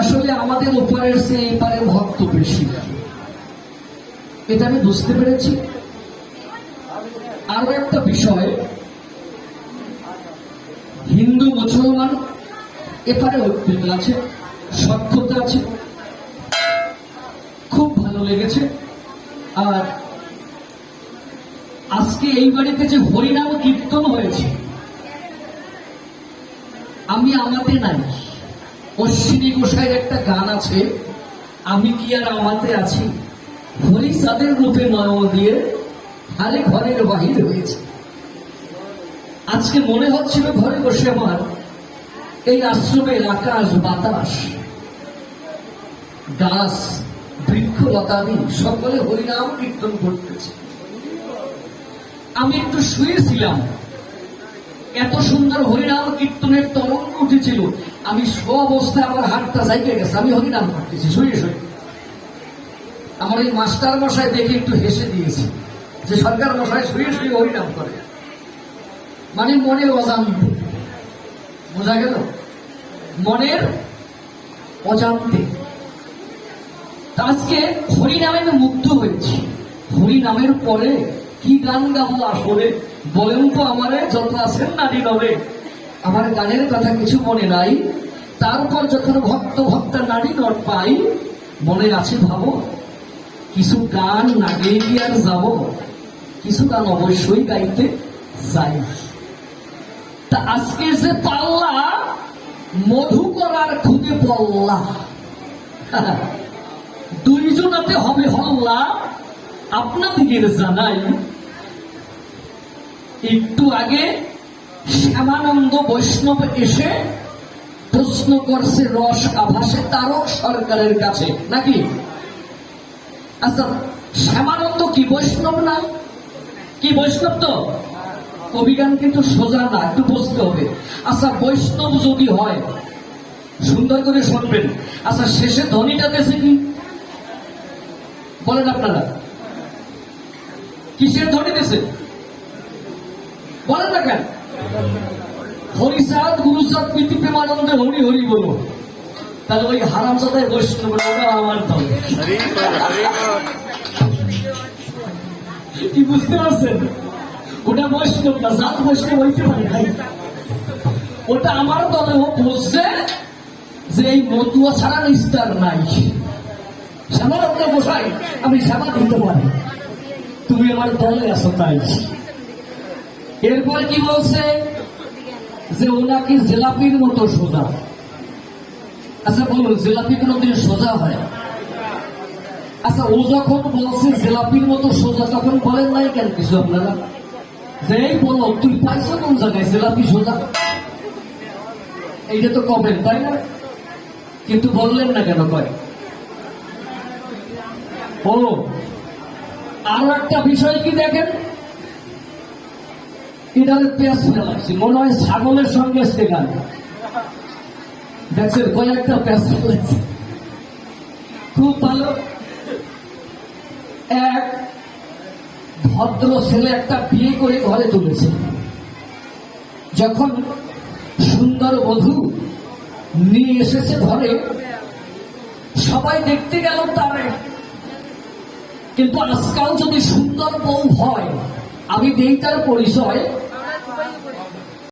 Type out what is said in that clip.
আসলে আমাদের উপরের সে এপারে ভক্ত বেশি। এটা আমি বুঝতে পেরেছি। আরও একটা বিষয়, হিন্দু, মুসলমান, এপারে ঐক্যতা আছে সক্ষতা আছে, খুব ভালো লেগেছে। আর আজকে এই বাড়িতে যে হরিনাম কীর্তন হয়েছে, আমি আমাতে নাই। অশ্বিনী গোসাইয়ের একটা গান আছে, আমি কি আর আমাতে আছি? হরি সাদের রূপে নয় দিয়ে হারে ঘরের বাহির হয়েছে। আজকে মনে হচ্ছিল ঘরে বসে আমার এই আশ্রমের আকাশ, বাতাস, গাছ, বৃক্ষ, লতাদি, সকলে হরিনাম কীর্তন করতেছে। আমি একটু শুয়েছিলাম এত সুন্দর হরিনাম কীর্তনের তরঙ্গ উঠেছিল। আমি স্ব অবস্থায় আমার হাতটা জায়গা গেছে, আমি হরিনাম করতেছি, শুয়ে শুয়ে। আমার এই মাস্টার মশাই দেখে একটু হেসে দিয়েছে যে সরকার মশাই শুয়ে শুয়ে হরিনাম করে। মানে মনের অজান্তে। বোঝা গেল? মনের অজান্তে। আজকে হরিনামে মুগ্ধ হয়েছি। হরিনামের পরে কি গান গাবো আসলে? বলেন তো আমারে যত আছেন নারী নবে আমার গানের কথা কিছু মনে নাই। তারপর যখন ভক্ত ভক্ত নারী নট পাই, মনে আছে ভাবো, কিছু গান না কি আর যাব? কিছু গান অবশ্যই গাইতে চাই তা আজকে যে পাল্লা, মধু করার খুদে পল্লা। দুইজনাতে হবে হল্লা। আপনাদের জানাই একটু আগে শ্যামানন্দ বৈষ্ণব এসে প্রশ্ন করছে রস আভাসে তারক সরকারের কাছে। নাকি? আচ্ছা শ্যামানন্দ কি বৈষ্ণব না? কি বৈষ্ণব তো? অভিজ্ঞান কিন্তু সোজা না, একটু বুঝতে হবে। আচ্ছা বৈষ্ণব যদি হয়, সুন্দর করে শুনবেন। আচ্ছা শেষে ধ্বনিটা দেশে কি? বলেন আপনারা। কিসের ধ্বনি দেশে বলেন না কেন হরিসাদ গুরুসাদ প্রীতি প্রেমানন্দে হরি হরি বলো তাহলে ওই হারাম সাদায় বৈষ্ণব আমার দল। কি বুঝতে পারছেন? ওটা বৈষ্ণব না, জাত বৈষ্ণব হইতে পারে ভাই। ওটা আমার দলে, ও বুঝছে যে এই মতুয়া ছাড়া নিস্তার নাই। শ্যামার ওকে বসাই, আমি শ্যামা দিতে পারি। তুমি আমার দলে আসো তাই। এরপর কি বলছে? যে ওনাকে জেলাপির মতো সোজা। আচ্ছা বলুন, জেলাপি কোনোদিন সোজা হয়? আচ্ছা ও যখন বলছে জেলাপির মতো সোজা, তখন বলেন নাই কেন কিছু আপনারা? যে বলো, তুই পাইছো কোন জায়গায় জেলাপি সোজা? এইটা তো কমেন্ট তাই না? কিন্তু বললেন না কেন কয়? ও, আরও একটা বিষয় কি দেখেন? এটারে পেঁয়াজ ফেলাচ্ছি মনে হয় ছাগলের সঙ্গে গান দেখছেন, কয়েকটা পেঁয়াজ ফেলাচ্ছি খুব ভালো। এক ভদ্র ছেলে একটা বিয়ে করে ঘরে তুলেছে। যখন সুন্দর বধূ নিয়ে এসেছে ঘরে, সবাই দেখতে গেল তারে কিন্তু আজকাল যদি সুন্দর বউ হয়, আমি দেই তার পরিচয়